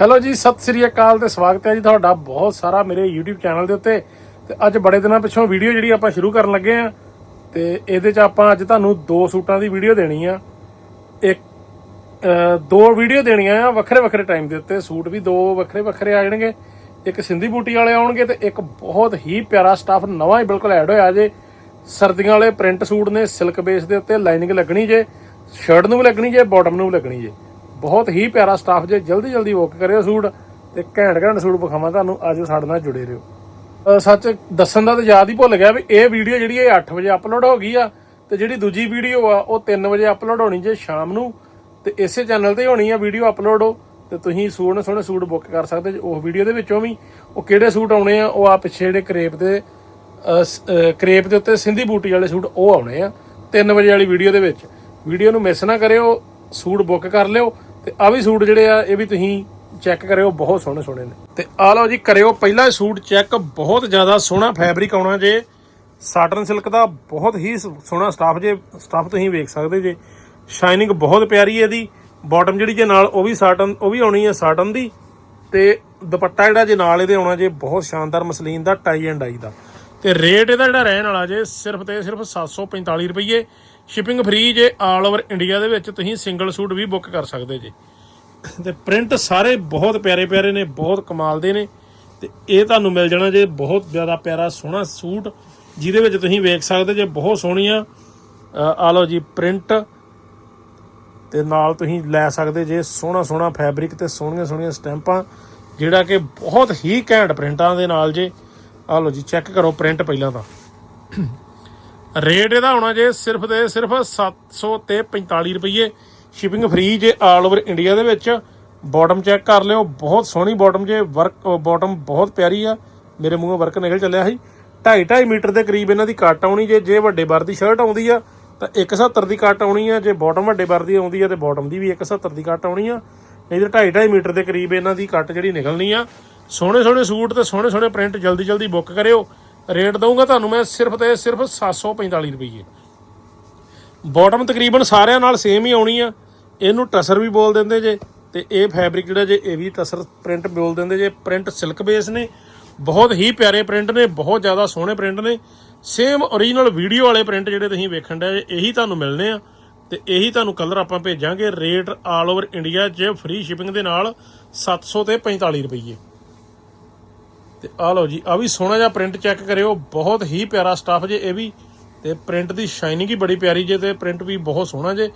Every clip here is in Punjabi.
ਹੈਲੋ ਜੀ, ਸਤਿ ਸ੍ਰੀ ਅਕਾਲ ਤੇ ਸਵਾਗਤ ਹੈ ਜੀ ਤੁਹਾਡਾ ਬਹੁਤ ਸਾਰਾ ਮੇਰੇ YouTube ਚੈਨਲ ਦੇ ਉੱਤੇ। ਤੇ ਅੱਜ ਬੜੇ ਦਿਨਾਂ ਪਿੱਛੋਂ ਵੀਡੀਓ ਜਿਹੜੀ ਆਪਾਂ ਸ਼ੁਰੂ ਕਰਨ ਲੱਗੇ ਆ ਤੇ ਇਹਦੇ 'ਚ ਆਪਾਂ ਅੱਜ ਤੁਹਾਨੂੰ ਦੋ ਸੂਟਾਂ ਦੀ ਵੀਡੀਓ ਦੇਣੀ ਆ। ਇੱਕ ਦੋ ਵੀਡੀਓ ਦੇਣੀਆਂ ਆ ਵੱਖਰੇ ਵੱਖਰੇ ਟਾਈਮ ਦੇ ਉੱਤੇ। ਸੂਟ ਵੀ ਦੋ ਵੱਖਰੇ ਵੱਖਰੇ ਆ ਜਾਣਗੇ। ਇੱਕ ਸਿੰਧੀ ਬੂਟੀ ਵਾਲੇ ਆਉਣਗੇ ਤੇ ਇੱਕ ਬਹੁਤ ਹੀ ਪਿਆਰਾ ਸਟਾਫ ਨਵਾਂ ਹੀ ਬਿਲਕੁਲ ਐਡ ਹੋਇਆ ਜੇ। ਸਰਦੀਆਂ ਵਾਲੇ ਪ੍ਰਿੰਟ ਸੂਟ ਨੇ ਸਿਲਕ ਬੇਸ ਦੇ ਉੱਤੇ ਲਾਈਨਿੰਗ ਲੱਗਣੀ ਜੇ ਸ਼ਰਟ ਨੂੰ ਵੀ ਲੱਗਣੀ ਜੇ ਬਾਟਮ ਨੂੰ ਵੀ ਲੱਗਣੀ ਜੇ। ਬਹੁਤ ਹੀ ਪਿਆਰਾ ਸਟਾਫ ਜੇ ਜਲਦੀ ਜਲਦੀ ਬੁੱਕ ਕਰਿਓ ਸੂਟ ਤੇ ਘੈਂਟ ਘੈਂਟ ਸੂਟ ਵਿਖਾਵਾਂ ਤੁਹਾਨੂੰ ਅੱਜ ਸਾਡੇ ਨਾਲ ਜੁੜੇ ਰਹੋ। ਅਹ ਸੱਚ ਦੱਸਣ ਦਾ ਤਾਂ ਯਾਦ ਹੀ ਭੁੱਲ ਗਿਆ ਵੀ ਇਹ ਵੀਡੀਓ ਜਿਹੜੀ ਇਹ 8 ਵਜੇ ਅਪਲੋਡ ਹੋ ਗਈ ਆ ਤੇ ਜਿਹੜੀ ਦੂਜੀ ਵੀਡੀਓ ਆ ਉਹ 3 ਵਜੇ ਅਪਲੋਡ ਹੋਣੀ ਜੇ ਸ਼ਾਮ ਨੂੰ ਤੇ ਇਸੇ ਚੈਨਲ ਤੇ ਹੋਣੀ ਆ ਵੀਡੀਓ ਅਪਲੋਡ ਹੋ ਤੇ ਤੁਸੀਂ ਸੋਹਣੇ ਸੋਹਣੇ ਸੂਟ ਬੁੱਕ ਕਰ ਸਕਦੇ ਜੇ ਉਹ ਵੀਡੀਓ ਦੇ ਵਿੱਚੋਂ ਵੀ। ਉਹ ਕਿਹੜੇ ਸੂਟ ਆਉਣੇ ਆ? ਉਹ ਆ ਪਿੱਛੇ ਜਿਹੜੇ ਕਰੇਪ ਦੇ ਕਰੇਪ ਦੇ ਉੱਤੇ ਸਿੰਧੀ ਬੂਟੀ ਵਾਲੇ ਸੂਟ ਉਹ ਆਉਣੇ ਆ 3 ਵਜੇ ਵਾਲੀ ਵੀਡੀਓ ਦੇ ਵਿੱਚ। ਵੀਡੀਓ ਨੂੰ ਮਿਸ ਨਾ ਕਰਿਓ, ਸੂਟ ਬੁੱਕ ਕਰ ਲਿਓ। ਤੇ ਆ ਵੀ ਸੂਟ ਜਿਹੜੇ ਆ, ਇਹ ਵੀ ਤੁਸੀਂ ਚੈੱਕ ਕਰਿਓ, ਬਹੁਤ ਸੋਹਣੇ ਸੋਹਣੇ ਨੇ। ਤੇ ਆ ਲਓ ਜੀ, ਕਰਿਓ ਪਹਿਲਾ ਸੂਟ ਚੈੱਕ, ਬਹੁਤ ਜ਼ਿਆਦਾ ਸੋਹਣਾ ਫੈਬਰਿਕ ਆਉਣਾ ਜੇ। ਸਾਟਨ ਸਿਲਕ ਦਾ ਬਹੁਤ ਹੀ ਸੋਹਣਾ ਸਟਾਫ ਜੇ ਸਟਾਫ ਤੁਸੀਂ ਵੇਖ ਸਕਦੇ ਜੇ। ਸ਼ਾਈਨਿੰਗ ਬਹੁਤ ਪਿਆਰੀ ਹੈ ਇਹਦੀ। ਬਾਟਮ ਜਿਹੜੀ ਜੇ ਨਾਲ, ਉਹ ਵੀ ਸਾਟਨ ਉਹ ਵੀ ਆਉਣੀ ਹੈ ਸਾਟਨ ਦੀ। ਤੇ ਦੁਪੱਟਾ ਜਿਹੜਾ ਜੇ ਨਾਲ ਇਹਦੇ ਆਉਣਾ ਜੇ, ਬਹੁਤ ਸ਼ਾਨਦਾਰ muslin the tie and dye ਦਾ। ਤੇ ਰੇਟ ਇਹਦਾ ਜਿਹੜਾ ਰਹਿਣ ਵਾਲਾ ਜੇ, ਸਿਰਫ ਤੇ ਸਿਰਫ 745 ਰੁਪਏ ਸ਼ਿਪਿੰਗ ਫ੍ਰੀ ਜੇ ਆਲ ਓਵਰ ਇੰਡੀਆ ਦੇ ਵਿੱਚ ਤੁਸੀਂ ਸਿੰਗਲ ਸੂਟ ਵੀ ਬੁੱਕ ਕਰ ਸਕਦੇ ਜੇ। ਤੇ ਪ੍ਰਿੰਟ ਸਾਰੇ ਬਹੁਤ ਪਿਆਰੇ ਪਿਆਰੇ ਨੇ, ਬਹੁਤ ਕਮਾਲ ਦੇ ਨੇ। ਤੇ ਇਹ ਤੁਹਾਨੂੰ ਮਿਲ ਜਾਣਾ ਜੇ ਬਹੁਤ ਜ਼ਿਆਦਾ ਪਿਆਰਾ ਸੋਹਣਾ ਸੂਟ, ਜਿਹਦੇ ਵਿੱਚ ਤੁਸੀਂ ਵੇਖ ਸਕਦੇ ਜੇ ਬਹੁਤ ਸੋਹਣੀਆਂ ਆ ਲਓ ਜੀ ਪ੍ਰਿੰਟ ਤੇ ਨਾਲ ਤੁਸੀਂ ਲੈ ਸਕਦੇ ਜੇ ਸੋਹਣਾ ਸੋਹਣਾ ਫੈਬਰਿਕ ਤੇ ਸੋਹਣੀਆਂ ਸੋਹਣੀਆਂ ਸਟੈਂਪਾਂ, ਜਿਹੜਾ ਕਿ ਬਹੁਤ ਹੀ ਘੈਂਟ ਪ੍ਰਿੰਟਾਂ ਦੇ ਨਾਲ ਜੇ। ਆ ਲਓ ਜੀ ਚੈੱਕ ਕਰੋ ਪ੍ਰਿੰਟ ਪਹਿਲਾਂ ਤਾਂ। ਰੇਟ ਇਹਦਾ ਹੋਣਾ ਜੇ ਸਿਰਫ ਤੇ ਸਿਰਫ 700 ਤੇ 45 ਰੁਪਏ ਸ਼ਿਪਿੰਗ ਫ੍ਰੀ ਜੇ ਆਲ ਓਵਰ ਇੰਡੀਆ ਦੇ ਵਿੱਚ। ਬਾਟਮ ਚੈੱਕ ਕਰ ਲਿਓ, ਬਹੁਤ ਸੋਹਣੀ ਬਾਟਮ ਜੇ ਵਰਕ ਬਾਟਮ ਬਹੁਤ ਪਿਆਰੀ ਆ। ਮੇਰੇ ਮੂੰਹੋਂ ਵਰਕ ਨਿਕਲ ਚੱਲਿਆ ਸੀ। 2.5 2.5 ਮੀਟਰ ਦੇ ਕਰੀਬ ਇਹਨਾਂ ਦੀ ਕੱਟ ਆਉਣੀ ਜੇ ਜੇ ਵੱਡੇ ਬਰ ਦੀ ਸ਼ਰਟ ਆਉਂਦੀ ਆ, ਤਾਂ 170 ਦੀ ਕੱਟ ਆਉਣੀ ਆ। ਜੇ ਬਾਟਮ ਵੱਡੇ ਬਰ ਦੀ ਆਉਂਦੀ ਆ, ਤੇ ਬਾਟਮ ਦੀ ਵੀ 170 ਦੀ ਕੱਟ ਆਉਣੀ ਆ। ਨਹੀਂ ਤੇ 2.5 2.5 ਮੀਟਰ ਦੇ ਕਰੀਬ ਇਹਨਾਂ ਦੀ ਕੱਟ ਜਿਹੜੀ ਨਿਕਲਣੀ ਆ। ਸੋਹਣੇ ਸੋਹਣੇ ਸੂਟ ਤੇ ਸੋਹਣੇ ਸੋਹਣੇ ਪ੍ਰਿੰਟ ਜਲਦੀ ਜਲਦੀ ਬੁੱਕ ਕਰਿਓ। ਰੇਟ ਦਊਂਗਾ ਤੁਹਾਨੂੰ ਮੈਂ ਸਿਰਫ ਤੇ ਸਿਰਫ 745 ਰੁਪਏ ਬਾਟਮ ਤਕਰੀਬਨ ਸਾਰਿਆਂ ਨਾਲ ਸੇਮ ਹੀ ਆਉਣੀ ਆ। ਇਹਨੂੰ ਟਸਰ ਵੀ ਬੋਲ ਦਿੰਦੇ ਜੇ ਤੇ ਇਹ ਫੈਬਰਿਕ ਜਿਹੜਾ ਜੇ, ਇਹ ਵੀ ਟਸਰ ਪ੍ਰਿੰਟ ਬੋਲ ਦਿੰਦੇ ਜੇ। ਪ੍ਰਿੰਟ ਸਿਲਕ ਬੇਸ ਨੇ। ਬਹੁਤ ਹੀ ਪਿਆਰੇ ਪ੍ਰਿੰਟ ਨੇ, ਬਹੁਤ ਜ਼ਿਆਦਾ ਸੋਹਣੇ ਪ੍ਰਿੰਟ ਨੇ। ਸੇਮ ਓਰੀਜਨਲ ਵੀਡੀਓ ਵਾਲੇ ਪ੍ਰਿੰਟ ਜਿਹੜੇ ਤੁਸੀਂ ਵੇਖਣ ਦੇ ਇਹੀ ਤੁਹਾਨੂੰ ਮਿਲਨੇ ਆ। ਤੇ ਇਹੀ ਤੁਹਾਨੂੰ ਕਲਰ ਆਪਾਂ ਭੇਜਾਂਗੇ। ਰੇਟ ਆਲ ਓਵਰ ਇੰਡੀਆ 'ਚ ਫ੍ਰੀ ਸ਼ਿਪਿੰਗ ਦੇ ਨਾਲ 700 ਤੇ 45 ਰੁਪਏ ਤੇ ਆ ਲਓ ਜੀ, ਆ ਵੀ ਸੋਹਣਾ ਜਿਹਾ ਪ੍ਰਿੰਟ ਚੈੱਕ ਕਰਿਓ, ਬਹੁਤ ਹੀ ਪਿਆਰਾ ਸਟਾਫ ਜੇ ਇਹ ਵੀ। ਤੇ ਪ੍ਰਿੰਟ ਦੀ ਸ਼ਾਈਨਿੰਗ ਹੀ ਬੜੀ ਪਿਆਰੀ ਜੇ, ਤੇ ਪ੍ਰਿੰਟ ਵੀ ਬਹੁਤ ਸੋਹਣਾ ਜੇ।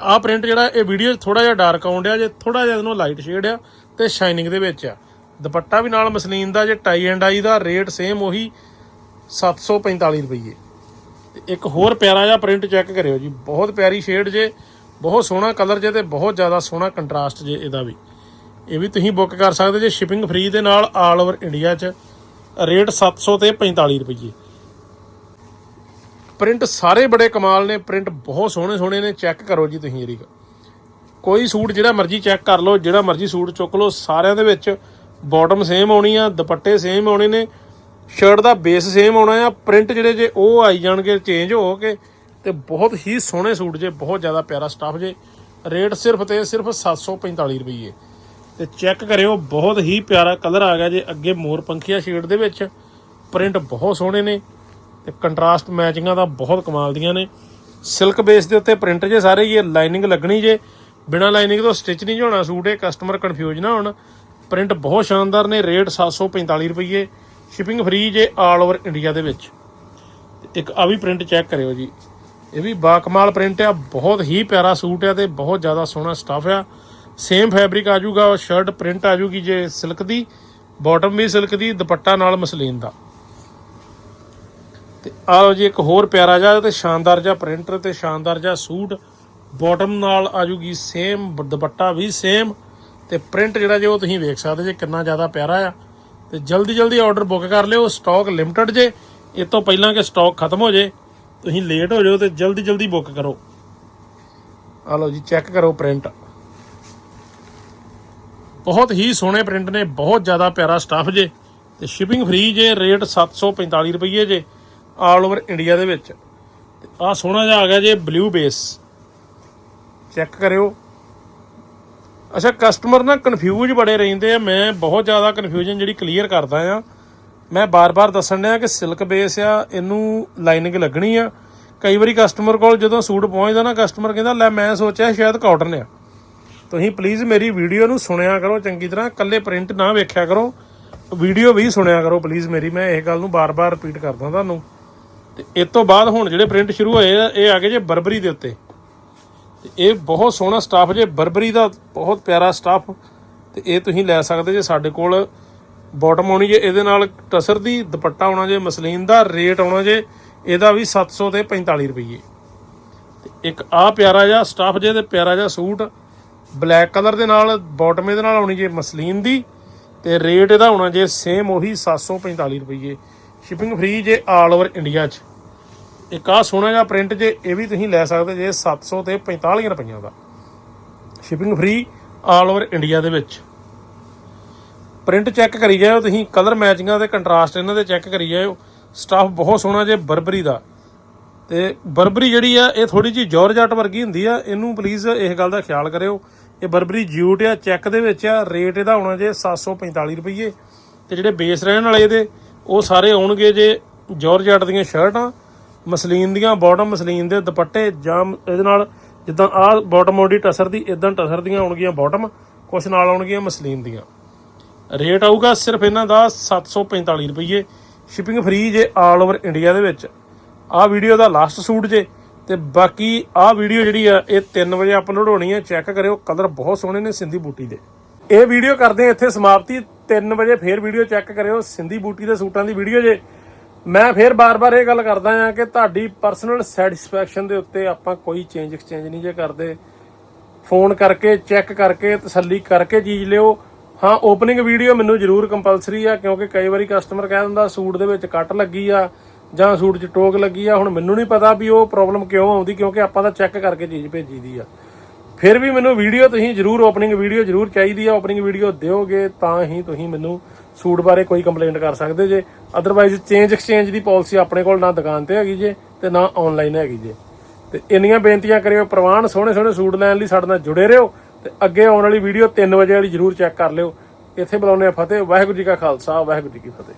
ਆਹ ਪ੍ਰਿੰਟ ਜਿਹੜਾ, ਇਹ ਵੀਡੀਓ ਥੋੜਾ ਜਿਹਾ ਡਾਰਕ ਆਉਣ ਡਿਆ ਜੇ ਥੋੜਾ ਜਿਹਾ ਇਹਨੂੰ ਲਾਈਟ ਸ਼ੇਡ ਆ ਤੇ ਸ਼ਾਈਨਿੰਗ ਦੇ ਵਿੱਚ ਆ। ਦੁਪੱਟਾ ਵੀ ਨਾਲ ਮਸਲੀਨ ਦਾ ਜੇ ਟਾਈ ਐਂਡ ਆਈ ਦਾ ਰੇਟ ਸੇਮ ਉਹੀ 745 ਰੁਪਏ ਤੇ ਇੱਕ ਹੋਰ ਪਿਆਰਾ ਜਿਹਾ ਪ੍ਰਿੰਟ ਚੈੱਕ ਕਰਿਓ ਜੀ, ਬਹੁਤ ਪਿਆਰੀ ਸ਼ੇਡ ਜੇ, ਬਹੁਤ ਸੋਹਣਾ ਕਲਰ ਜੇ ਤੇ ਬਹੁਤ ਜ਼ਿਆਦਾ ਸੋਹਣਾ ਕੰਟਰਾਸਟ ਜੇ ਇਹਦਾ ਵੀ। ਇਹ ਵੀ ਤੁਸੀਂ ਬੁੱਕ ਕਰ ਸਕਦੇ ਜੇ ਸ਼ਿਪਿੰਗ ਫ੍ਰੀ ਦੇ ਨਾਲ ਆਲ ਓਵਰ ਇੰਡੀਆ 'ਚ। ਰੇਟ 700 ਤੇ 45 ਰੁਪਏ ਪ੍ਰਿੰਟ ਸਾਰੇ ਬੜੇ ਕਮਾਲ ਨੇ, ਪ੍ਰਿੰਟ ਬਹੁਤ ਸੋਹਣੇ ਸੋਹਣੇ ਨੇ, ਚੈੱਕ ਕਰੋ ਜੀ ਤੁਸੀਂ ਇਹਦੀ। ਕੋਈ ਸੂਟ ਜਿਹੜਾ ਮਰਜ਼ੀ ਚੈੱਕ ਕਰ ਲਓ, ਜਿਹੜਾ ਮਰਜ਼ੀ ਸੂਟ ਚੁੱਕ ਲਓ, ਸਾਰਿਆਂ ਦੇ ਵਿੱਚ ਬਾਟਮ ਸੇਮ ਆਉਣੀ ਆ, ਦੁਪੱਟੇ ਸੇਮ ਆਉਣੇ ਨੇ ਸ਼ਰਟ ਦਾ ਬੇਸ ਸੇਮ ਆਉਣਾ ਆ, ਪ੍ਰਿੰਟ ਜਿਹੜੇ ਜੇ ਉਹ ਆਈ ਜਾਣਗੇ ਚੇਂਜ ਹੋ ਕੇ, ਤੇ ਬਹੁਤ ਹੀ ਸੋਹਣੇ ਸੂਟ ਜੇ, ਬਹੁਤ ਜ਼ਿਆਦਾ ਪਿਆਰਾ ਸਟਾਫ ਜੇ। ਰੇਟ ਸਿਰਫ ਤੇ ਸਿਰਫ 745 ਰੁਪਏ ਤੇ ਚੈੱਕ ਕਰਿਓ, ਬਹੁਤ ਹੀ ਪਿਆਰਾ ਕਲਰ ਆ ਗਿਆ ਜੇ ਅੱਗੇ ਮੋਰ ਪੰਖੀਆ ਸ਼ੇਡ ਦੇ ਵਿੱਚ। ਪ੍ਰਿੰਟ ਬਹੁਤ ਸੋਹਣੇ ਨੇ ਤੇ ਕੰਟਰਾਸਟ ਮੈਚਿੰਗਾਂ ਦਾ ਬਹੁਤ ਕਮਾਲ ਦੀਆਂ ਨੇ। ਸਿਲਕ ਬੇਸ ਦੇ ਉੱਤੇ ਪ੍ਰਿੰਟ ਜੇ ਸਾਰੇ ਹੀ ਲਾਈਨਿੰਗ ਲੱਗਣੀ ਜੇ। ਬਿਨਾ ਲਾਈਨਿੰਗ ਤੋਂ ਸਟਿਚ ਨਹੀਂ ਹੋਣਾ ਸੂਟ, ਇਹ ਕਸਟਮਰ ਕਨਫਿਊਜ਼ ਨਾ ਹੋਣ। ਪ੍ਰਿੰਟ ਬਹੁਤ ਸ਼ਾਨਦਾਰ ਨੇ ਰੇਟ 745 ਰੁਪਏ ਸ਼ਿਪਿੰਗ ਫ੍ਰੀ ਜੇ ਆਲ ਓਵਰ ਇੰਡੀਆ ਦੇ ਵਿੱਚ। ਤੇ ਇੱਕ ਆ ਵੀ ਪ੍ਰਿੰਟ ਚੈੱਕ ਕਰਿਓ ਜੀ। ਇਹ ਵੀ ਬਾਕਮਾਲ ਪ੍ਰਿੰਟ ਆ, ਬਹੁਤ ਹੀ ਪਿਆਰਾ ਸੂਟ ਆ ਤੇ ਬਹੁਤ ਜ਼ਿਆਦਾ ਸੋਹਣਾ ਸਟਫ ਆ। ਸੇਮ ਫੈਬਰਿਕ ਆ ਜਾਊਗਾ ਸ਼ਰਟ ਪ੍ਰਿੰਟ ਆ ਜਾਊਗੀ ਜੇ ਸਿਲਕ ਦੀ ਬਾਟਮ ਵੀ ਸਿਲਕ ਦੀ, ਦੁਪੱਟਾ ਨਾਲ ਮਸਲੀਨ ਦਾ। ਤੇ ਆਹ ਲਓ ਜੀ, ਇੱਕ ਹੋਰ ਪਿਆਰਾ ਜਿਹਾ ਤੇ ਸ਼ਾਨਦਾਰ ਜਿਹਾ ਪ੍ਰਿੰਟਰ ਤੇ ਸ਼ਾਨਦਾਰ ਜਿਹਾ ਸੂਟ ਬਾਟਮ ਨਾਲ ਆ ਜੂਗੀ ਸੇਮ ਦੁਪੱਟਾ ਵੀ ਸੇਮ ਤੇ ਪ੍ਰਿੰਟ ਜਿਹੜਾ ਜੇ ਉਹ ਤੁਸੀਂ ਵੇਖ ਸਕਦੇ ਜੇ ਕਿੰਨਾ ਜ਼ਿਆਦਾ ਪਿਆਰਾ ਆ। ਤੇ ਜਲਦੀ ਜਲਦੀ ਆਰਡਰ ਬੁੱਕ ਕਰ ਲਿਓ ਸਟਾਕ ਲਿਮਟਿਡ ਜੇ, ਇਹ ਤੋਂ ਪਹਿਲਾਂ ਕਿ ਸਟਾਕ ਖਤਮ ਹੋ ਜੇ, ਤੁਸੀਂ ਲੇਟ ਹੋ ਜਾਓ ਤੇ ਜਲਦੀ ਜਲਦੀ ਬੁੱਕ ਕਰੋ। ਆ ਲਓ ਜੀ ਚੈੱਕ ਕਰੋ ਪ੍ਰਿੰਟ ਬਹੁਤ ਹੀ ਸੋਹਣੇ ਪ੍ਰਿੰਟ ਨੇ, ਬਹੁਤ ਜ਼ਿਆਦਾ ਪਿਆਰਾ ਸਟਫ ਜੇ ਤੇ ਸ਼ਿਪਿੰਗ ਫ੍ਰੀ ਜੇ ਰੇਟ 745 ਰੁਪਏ ਜੇ ਆਲ ਓਵਰ ਇੰਡੀਆ ਦੇ ਵਿੱਚ। ਆ ਸੋਹਣਾ ਜਿਹਾ ਆ ਗਿਆ ਜੇ ਬਲੂ ਬੇਸ ਚੈੱਕ ਕਰਿਓ। ਅੱਛਾ ਕਸਟਮਰ ਨਾ ਕਨਫਿਊਜ਼ ਬੜੇ ਰਹਿੰਦੇ ਆ, ਮੈਂ ਬਹੁਤ ਜ਼ਿਆਦਾ ਕਨਫਿਊਜ਼ਨ ਜਿਹੜੀ ਕਲੀਅਰ ਕਰਦਾ ਆ। ਮੈਂ ਬਾਰ-ਬਾਰ ਦੱਸਣ ਡਿਆ ਕਿ ਸਿਲਕ ਬੇਸ ਆ, ਇਹਨੂੰ ਲਾਈਨਿੰਗ ਲੱਗਣੀ ਆ। ਕਈ ਵਾਰੀ ਕਸਟਮਰ ਕੋਲ ਜਦੋਂ ਸੂਟ ਪਹੁੰਚਦਾ ਨਾ ਕਸਟਮਰ ਕਹਿੰਦਾ, ਲੈ ਮੈਂ ਸੋਚਿਆ ਸ਼ਾਇਦ ਕਾਟਨ ਆ। ਤੁਸੀਂ ਪਲੀਜ਼ ਮੇਰੀ ਵੀਡੀਓ ਨੂੰ ਸੁਣਿਆ ਕਰੋ, ਚੰਗੀ ਤਰ੍ਹਾਂ। ਇਕੱਲੇ ਪ੍ਰਿੰਟ ਨਾ ਵੇਖਿਆ ਕਰੋ। ਵੀਡੀਓ ਵੀ ਸੁਣਿਆ ਕਰੋ ਪਲੀਜ਼ ਮੇਰੀ। ਮੈਂ ਇਹ ਗੱਲ ਨੂੰ ਬਾਰ-ਬਾਰ ਰਿਪੀਟ ਕਰਦਾ ਤੁਹਾਨੂੰ। ਤੇ ਇਸ ਤੋਂ ਬਾਅਦ ਹੁਣ ਜਿਹੜੇ ਪ੍ਰਿੰਟ ਸ਼ੁਰੂ ਹੋਏ ਆ, ਇਹ ਆ ਗਏ ਜੇ ਬਰਬਰੀ ਦੇ ਉੱਤੇ। ਤੇ ਇਹ ਬਹੁਤ ਸੋਹਣਾ ਸਟਾਫ ਜੇ, ਬਰਬਰੀ ਦਾ ਬਹੁਤ ਪਿਆਰਾ ਸਟਾਫ ਤੇ ਇਹ ਤੁਸੀਂ ਲੈ ਸਕਦੇ ਜੇ ਸਾਡੇ ਕੋਲ। ਬਾਟਮ ਆਉਣੀ ਜੇ, ਇਹਦੇ ਨਾਲ ਟਸਰ ਦੀ ਦੁਪੱਟਾ ਆਉਣਾ ਜੇ, ਮਸਲੀਨ ਦਾ ਰੇਟ ਆਉਣਾ ਜੇ, ਇਹਦਾ ਵੀ 700 ਤੇ 45 ਰੁਪਏ ਤੇ ਇੱਕ ਆ ਪਿਆਰਾ ਜਿਹਾ ਸਟਾਫ ਜੇ, ਤੇ ਪਿਆਰਾ ਜਿਹਾ ਸੂਟ। ਬਲੈਕ ਕਲਰ ਦੇ ਨਾਲ ਬਾਟਮ ਇਹਦੇ ਨਾਲ ਆਉਣੀ ਜੇ ਮਸਲੀਨ ਦੀ, ਤੇ ਰੇਟ ਇਹਦਾ ਹੋਣਾ ਜੇ ਸੇਮ ਉਹੀ 745 ਰੁਪਏ ਸ਼ਿਪਿੰਗ ਫ੍ਰੀ ਜੇ ਆਲ ਓਵਰ ਇੰਡੀਆ 'ਚ। ਇੱਕ ਆ ਸੋਹਣਾ ਜਿਹਾ ਪ੍ਰਿੰਟ ਜੇ, ਇਹ ਵੀ ਤੁਸੀਂ ਲੈ ਸਕਦੇ ਜੇ 700 ਤੇ 45 ਰੁਪਈਆਂ ਦਾ। Shipping free all over India ਦੇ ਵਿੱਚ। ਪ੍ਰਿੰਟ ਚੈੱਕ ਕਰੀ ਜਾਓ ਤੁਸੀਂ ਕਲਰ ਮੈਚਿੰਗਾਂ ਤੇ ਕੰਟਰਾਸਟ ਇਹਨਾਂ ਦੇ ਚੈੱਕ ਕਰੀ ਜਾਓ ਸਟਾਫ ਬਹੁਤ ਸੋਹਣਾ ਜੇ ਬਰਬਰੀ ਦਾ। ਤੇ ਬਰਬਰੀ ਜਿਹੜੀ ਆ, ਇਹ ਥੋੜੀ ਜਿਹੀ ਜੋਰਜਟ ਵਰਗੀ ਹੁੰਦੀ ਆ, ਇਹਨੂੰ ਪਲੀਜ਼ ਇਸ ਗੱਲ ਦਾ ਖਿਆਲ ਕਰਿਓ। ਇਹ ਬਰਬਰੀ ਜਿਊਟ ਆ, ਚੈੱਕ ਦੇ ਵਿੱਚ ਆ, ਰੇਟ ਇਹਦਾ ਹੋਣਾ ਜੇ 745 ਰੁਪਏ ਤੇ ਜਿਹੜੇ ਬੇਸ ਰਹਿਣ ਵਾਲੇ ਇਹਦੇ, ਉਹ ਸਾਰੇ ਆਉਣਗੇ ਜੇ ਜੋਰਜਟ ਦੀਆਂ ਸ਼ਰਟਾਂ, ਮਸਲੀਨ ਦੀਆਂ ਬਾਟਮ ਮਸਲੀਨ ਦੇ ਦੁਪੱਟੇ, ਜਾਂ ਇਹਦੇ ਨਾਲ ਜਿੱਦਾਂ ਆਹ ਬਾਟਮ ਆਉਂਦੀ ਟਸਰ ਦੀ ਇਦਾਂ ਟਸਰ ਦੀਆਂ ਆਉਣਗੀਆਂ ਬਾਟਮ ਕੁਛ ਨਾਲ ਆਉਣਗੀਆਂ ਮਸਲੀਨ ਦੀਆਂ। ਰੇਟ ਆਊਗਾ ਸਿਰਫ ਇਹਨਾਂ ਦਾ 745 ਰੁਪਏ ਸ਼ਿਪਿੰਗ ਫ੍ਰੀ ਜੇ ਆਲ ਓਵਰ ਇੰਡੀਆ ਦੇ ਵਿੱਚ। ਆਹ ਵੀਡੀਓ ਦਾ ਲਾਸਟ ਸੂਟ ਜੇ ਤੇ ਬਾਕੀ ਆਹ ਵੀਡੀਓ ਜਿਹੜੀ ਆ, ਇਹ 3 ਵਜੇ ਅਪਲੋਡ ਹੋਣੀ ਹੈ ਚੈੱਕ ਕਰਿਓ ਕਲਰ ਬਹੁਤ ਸੋਹਣੇ ਨੇ ਸਿੰਧੀ ਬੂਟੀ ਦੇ। ਇਹ ਵੀਡੀਓ ਕਰਦੇ ਹਾਂ ਇੱਥੇ ਸਮਾਪਤੀ 3 ਵਜੇ ਫੇਰ ਵੀਡੀਓ ਚੈੱਕ ਕਰਿਓ, ਸਿੰਧੀ ਬੂਟੀ ਦੇ ਸੂਟਾਂ ਦੀ ਵੀਡੀਓ ਜੇ। ਮੈਂ ਫੇਰ ਬਾਰ-ਬਾਰ ਇਹ ਗੱਲ ਕਰਦਾ ਆ ਕਿ ਤੁਹਾਡੀ ਪਰਸਨਲ ਸੈਟੀਸਫੈਕਸ਼ਨ ਦੇ ਉੱਤੇ ਆਪਾਂ ਕੋਈ ਚੇਂਜ ਐਕਸਚੇਂਜ ਨਹੀਂ ਜੇ ਕਰਦੇ। ਫੋਨ ਕਰਕੇ ਚੈੱਕ ਕਰਕੇ, ਤਸੱਲੀ ਕਰਕੇ ਚੀਜ਼ ਲਿਓ। ਹਾਂ ਓਪਨਿੰਗ ਵੀਡੀਓ ਮੈਨੂੰ ਜ਼ਰੂਰ ਕੰਪਲਸਰੀ ਆ, ਕਿਉਂਕਿ ਕਈ ਵਾਰੀ ਕਸਟਮਰ ਕਹਿ ਦਿੰਦਾ, ਸੂਟ ਦੇ ਵਿੱਚ ਕੱਟ ਲੱਗੀ ਆ। ਜਾਂ ਸੂਟ 'ਚ ਟੋਕ ਲੱਗੀ ਆ, ਹੁਣ ਮੈਨੂੰ ਨਹੀਂ ਪਤਾ ਵੀ ਉਹ ਪ੍ਰੋਬਲਮ ਕਿਉਂ ਆਉਂਦੀ, ਕਿਉਂਕਿ ਆਪਾਂ ਤਾਂ ਚੈੱਕ ਕਰਕੇ ਚੀਜ਼ ਭੇਜੀ ਦੀ ਆ। ਫਿਰ ਵੀ ਮੈਨੂੰ ਵੀਡੀਓ ਤੁਸੀਂ ਜ਼ਰੂਰ ਓਪਨਿੰਗ ਵੀਡੀਓ ਜ਼ਰੂਰ ਚਾਹੀਦੀ ਆ ਓਪਨਿੰਗ ਵੀਡੀਓ ਦਿਓਗੇ ਤਾਂ ਹੀ ਤੁਸੀਂ ਮੈਨੂੰ ਸੂਟ ਬਾਰੇ ਕੋਈ ਕੰਪਲੇਂਟ ਕਰ ਸਕਦੇ ਜੇ। ਅਦਰਵਾਈਜ਼ ਚੇਂਜ ਐਕਸਚੇਂਜ ਦੀ ਪਾਲਿਸੀ ਆਪਣੇ ਕੋਲ ਨਾ ਦੁਕਾਨ ਤੇ ਹੈਗੀ ਜੇ ਤੇ ਨਾ ਆਨਲਾਈਨ ਹੈਗੀ ਜੇ। ਤੇ ਇੰਨੀਆਂ ਬੇਨਤੀਆਂ ਕਰਿਓ, ਪ੍ਰਵਾਨ ਸੋਹਣੇ ਸੋਹਣੇ ਸੂਟ ਲੈਣ ਲਈ ਸਾਡੇ ਨਾਲ ਜੁੜੇ ਰਹੋ ਤੇ ਅੱਗੇ ਆਉਣ ਵਾਲੀ ਵੀਡੀਓ 3 ਵਜੇ ਵਾਲੀ ਜ਼ਰੂਰ ਚੈੱਕ ਕਰ ਲਿਓ। ਇੱਥੇ ਬੁਲਾਉਂਦੇ ਆ ਫਤਿਹ, ਵਾਹਿਗੁਰੂ ਜੀ ਕਾ ਖਾਲਸਾ, ਵਾਹਿਗੁਰੂ ਜੀ ਕੀ ਫਤਿਹ।